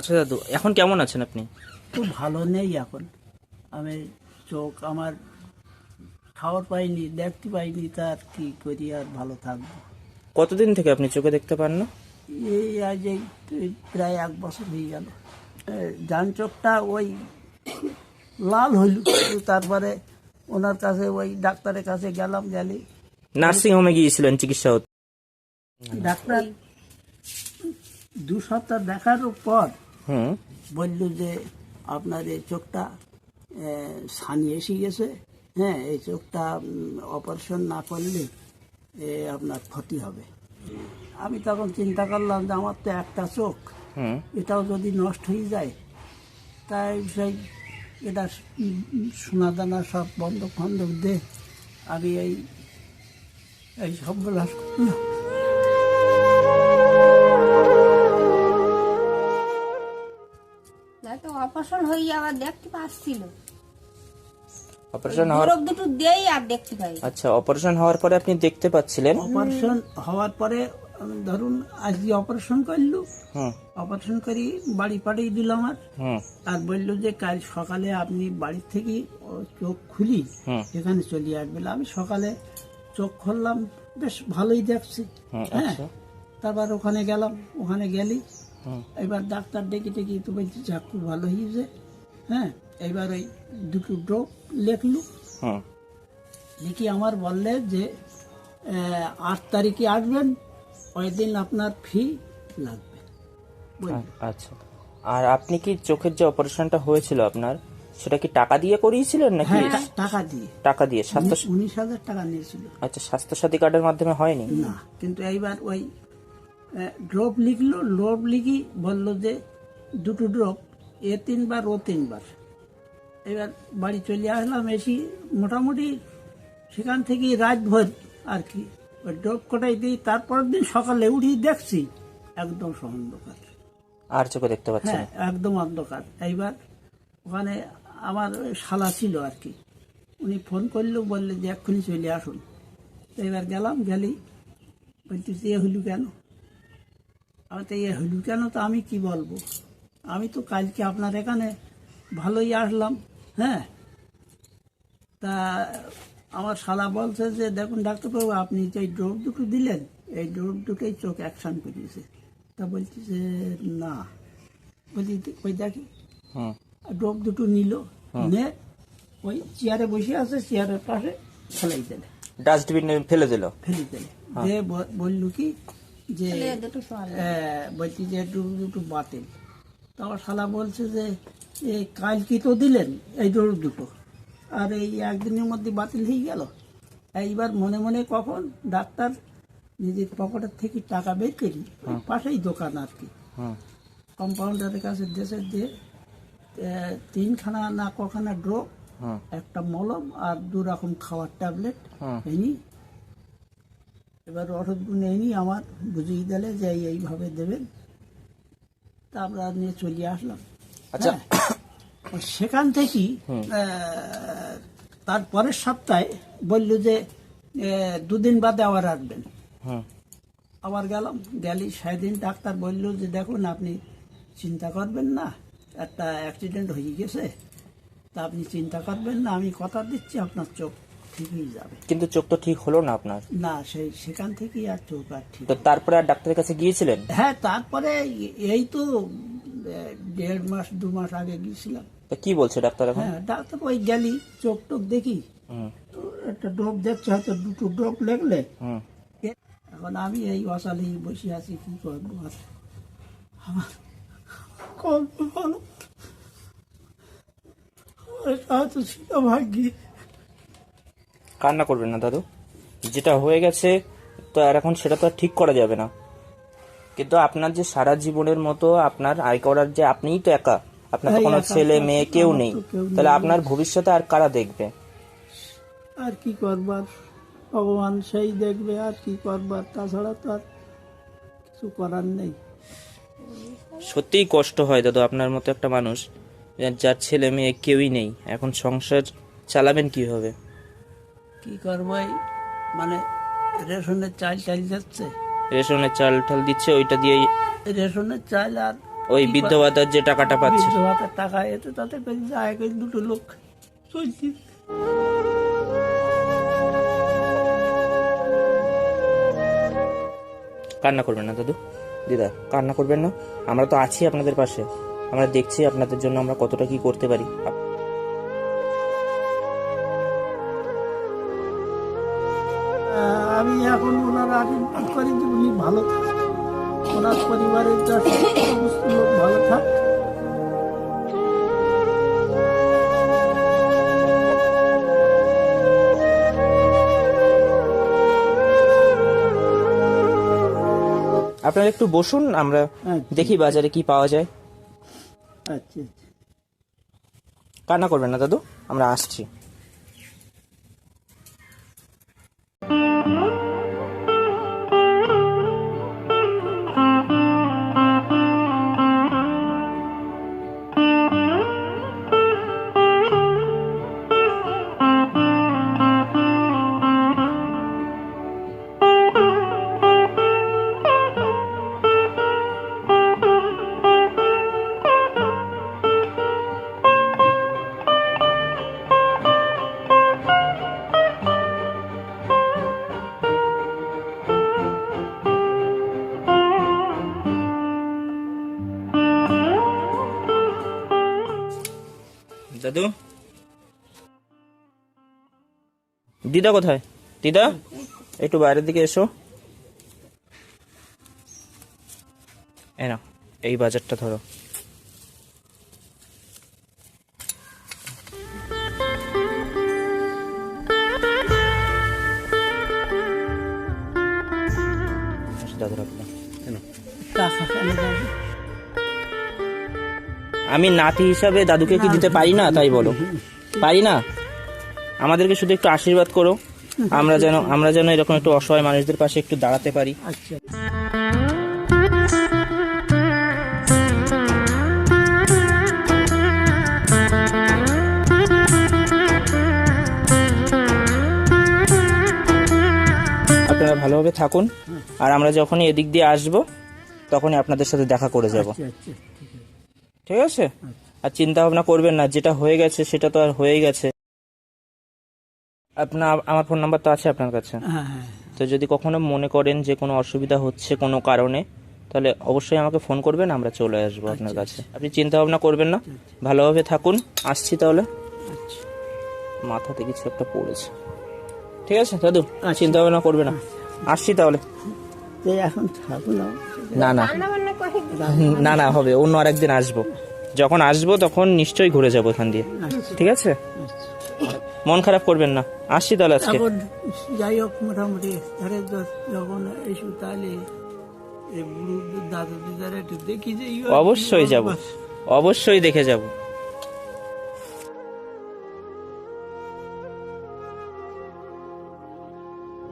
আচ্ছা দাদু এখন কেমন আছেন আপনি? খুব ভালো নেই এখন। আমি চোখ আমার খাওয়ার পাইনি দেখতে পাইনি তার কি করি আর ভালো থাকব। কতদিন থেকে আপনি চোখে দেখতে পান না? এই আজ এই প্রায় এক বছর হয়ে গেল। ডান চোখটা ওই লাল হইল তারপরে ওনার কাছে ওই ডাক্তারের কাছে গেলাম গেলে নার্সিং হোমে গিয়েছিলেন চিকিৎসা হতে। ডাক্তার দু সপ্তাহ দেখার পর বলল যে আপনার এই চোখটা ছানি এসে গেছে। হ্যাঁ এই চোখটা অপারেশন না করলে এ, আপনার ক্ষতি হবে। আমি তখন চিন্তা করলাম যে আমার তো একটা চোখ এটাও যদি নষ্ট হয়ে যায় তাই সেই এটা সোনা দানা সব বন্ধক বন্ধক দে আমি এই এই সব অপারেশন হয়ে আবার দেখতে পাচ্ছিল। অপারেশন হওয়ার দুটো দেই আর দেখতে পাই। আচ্ছা অপারেশন হওয়ার পরে আপনি দেখতে পাচ্ছিলেন? অপারেশন হওয়ার পরে ধরুন আজকে অপারেশন করল অপারেশন করি বাড়ি পাঠিয়ে দিল আমার। আর বলল যে কাল সকালে আপনি বাড়ি থেকে চোখ খুলি। এখানে চলে আসবেন। আমি সকালে চোখ খুললাম বেশ ভালোই দেখছি। হ্যাঁ। আচ্ছা। তারপর ওখানে গেলাম ওখানে গেলি। এবার ডাক্তার ডেকে ডেকে তো বলছি যাক খুব ভালো হয়েছে। হ্যাঁ এবার ওই দুটো ড্রপ লেখলু। লিখি আমার বললে যে আট তারিখে আসবেন ওই দিন আপনার ফি লাগবে। আচ্ছা। আর আপনি কি চোখের যে অপারেশনটা হয়েছিল আপনার সেটা কি টাকা দিয়ে করিয়েছিলেন নাকি? হ্যাঁ টাকা দিয়ে। টাকা দিয়ে স্বাস্থ্য উনিশ হাজার টাকা নিয়েছিল। আচ্ছা স্বাস্থ্যসাথী কার্ডের মাধ্যমে হয়নি? না কিন্তু এইবার ওই ড্রপ লিখলো ড্রপ লিখি বলল যে দুটো ড্রপ এ তিনবার ও তিনবার। এবার বাড়ি চলে আসলাম এসি মোটামুটি সেখান থেকে রাতভর আর কি। ওই ড্রপ কটাই দিই তারপরের দিন সকালে উঠি দেখছি একদম অন্ধকার আর চোখে দেখতে পাচ্ছেন? হ্যাঁ একদম অন্ধকার। এইবার ওখানে আমার শালা ছিল আর কি। উনি ফোন করল বললে যে এক্ষুনি চলে আসুন। এবার গেলাম গেলি বলছি এ হইলু কেন? আমি তো এ হইলু কেন তো আমি কি বলব? আমি তো কালকে আপনার এখানে ভালোই আসলাম হ্যাঁ? তা আমার শালা বলছে যে দেখুন ডাক্তারবাবু আপনি যে ড্রপ দুটো দিলেন এই ড্রপ দুটোই চোখ অ্যাকশন করিয়েছে। তা বলছি যে না। বলছি ওই দেখি। হুম ড্রপ দুটো নিল নে ওই চেয়ারে বসে আছে চেয়ারের পাশে ফেলাই দিলে। ডাস্টবিনে ফেলে দিল? ফেলে দিলে। যে বলল কি যে দুটো বলছি যে ডুব দুটো বাতিল। তো আমার শালা বলছে যে এই কাল কি তো দিলেন এই ডোর দুটো। আর এই একদিনের মধ্যে বাতিল হয়ে গেল। এইবার মনে মনে কখন ডাক্তার নিজের পকেটের থেকে টাকা বের করি পাশেই দোকান আর কি। কম্পাউন্ডারের কাছে দেশে যে তিনখানা না কখানা ড্রপ হুম একটা মলম আর দু রকম খাওয়ার ট্যাবলেট হুম। এবার ওষুধগুলো এনি আমার বুঝিয়ে দিলে যে এইভাবে দেবেন। তা আমরা নিয়ে চলে আসলাম। আচ্ছা। হ্যাঁ। সেখান থেকেই তার পরের সপ্তাহে বলল যে দুদিন বাদে আবার আসবেন। আবার গেলাম গেলি সেদিন ডাক্তার বলল যে দেখুন আপনি চিন্তা করবেন না একটা অ্যাক্সিডেন্ট হয়ে গেছে। তা আপনি চিন্তা করবেন না আমি কথা দিচ্ছি আপনার চোখ হয়ে যাবে। কিন্তু চোখ তো ঠিক হলো না আপনার? না সেই সেখান থেকেই আর চোখ আর ঠিক তো তারপরে আর ডাক্তারের কাছে গিয়েছিলেন? হ্যাঁ তারপরে এই তো দেড় মাস দু মাস আগে গিয়েছিলাম। তো কি বলছে ডাক্তার এখন? হ্যাঁ ডাক্তার ওই গেলি চোখ টোক দেখি। একটা ড্রপ দেখছে হয়তো দুটো ড্রপ লেগলে। এখন আমি এই অসালে বসে আছি কি করব আর? আমার কল্প ভালো হয়তো ছিল ভাগ্যে। কান্না করবেন না দাদু। যেটা হয়ে গেছে তো আর এখন সেটা তো আর ঠিক করা যাবে না। কিন্তু আপনার যে সারা জীবনের মতো আপনার আয় করার যে আপনিই তো একা আপনার তো কোনো ছেলে মেয়ে কেউ নেই। তো কেউ নেই। তাহলে আপনার ভবিষ্যতে আর কারা দেখবে? আর কি করবার? ভগবান সেই দেখবে আর কি করবার। তাছাড়া তো আর কিছু করার নেই। সত্যিই কষ্ট হয় দাদু আপনার মতো একটা মানুষ যার ছেলে মেয়ে কেউই নেই। এখন সংসার চালাবেন কীভাবে? কি করব মানে রেশনের চাল চাল যাচ্ছে রেশনের চাল ঠাল দিচ্ছে ওইটা দিয়েই রেশনের চাল আর ওই বৃদ্ধ ভাতার যে টাকাটা পাচ্ছে। বৃদ্ধ ভাতার টাকা এতে তাতে করে যায় করে দুটো লোক চলছি। কান্না করবেন না দাদু। দিদা। কান্না করবেন না। আমরা তো আছি আপনাদের পাশে। আমরা দেখছি আপনাদের জন্য আমরা কতটা কি করতে পারি। এখন ওনার আশীর্বাদ করি যে উনি ভালো থাক ওনার পরিবারের যা সমস্ত লোক ভালো থাক। আপনারা একটু বসুন আমরা আচ্ছা। দেখি বাজারে কি পাওয়া যায়। আচ্ছা আচ্ছা। কান্না করবেন না দাদু আমরা আসছি। দাদু? দিদা কোথায়? দিদা? একটু বাইরের দিকে এসো। এই এই বাজারটা ধরো। আমি নাতি হিসাবে দাদুকে কি দিতে পারি না? তাই বলো। পারি না? আমাদেরকে শুধু একটু আশীর্বাদ করো। আমরা যেন আমরা যেন এরকম একটু অসহায় মানুষদের পাশে একটু দাঁড়াতে পারি। আপনারা ভালোভাবে থাকুন। আর আমরা যখনই এদিক দিয়ে আসব, তখনই আপনাদের সাথে দেখা করে যাব। আচ্ছা আচ্ছা ঠিক আছে? আর চিন্তা ভাবনা করবেন না যেটা হয়ে গেছে সেটা তো আর হয়েই গেছে। আপনার আমার ফোন নাম্বার তো আছে আপনার কাছে। হ্যাঁ হ্যাঁ তো যদি কখনো মনে করেন যে কোনো অসুবিধা হচ্ছে কোনো কারণে তাহলে অবশ্যই আমাকে ফোন করবেন আমরা চলে আসব আপনার কাছে। আপনি চিন্তা ভাবনা করবেন না। ভালোভাবে থাকুন। আসছি তাহলে। আচ্ছা। মাথাতে কিছু একটা পড়েছে। ঠিক আছে দাদু? চিন্তা ভাবনা করবে না। আসছি তাহলে। এখন না। না না। না হবে। অন্য আরেকদিন আসব। যখন আসব তখন নিশ্চয়ই ঘুরে যাব এখান দিয়ে। ঠিক আছে? মন খারাপ করবেন না। আসছি তাহলে আজকে। যাই হোক মোটামুটি ধরে যখন এসু তাহলে এই দিদার একটু দেখি যে অবশ্যই যাব। অবশ্যই দেখে যাব।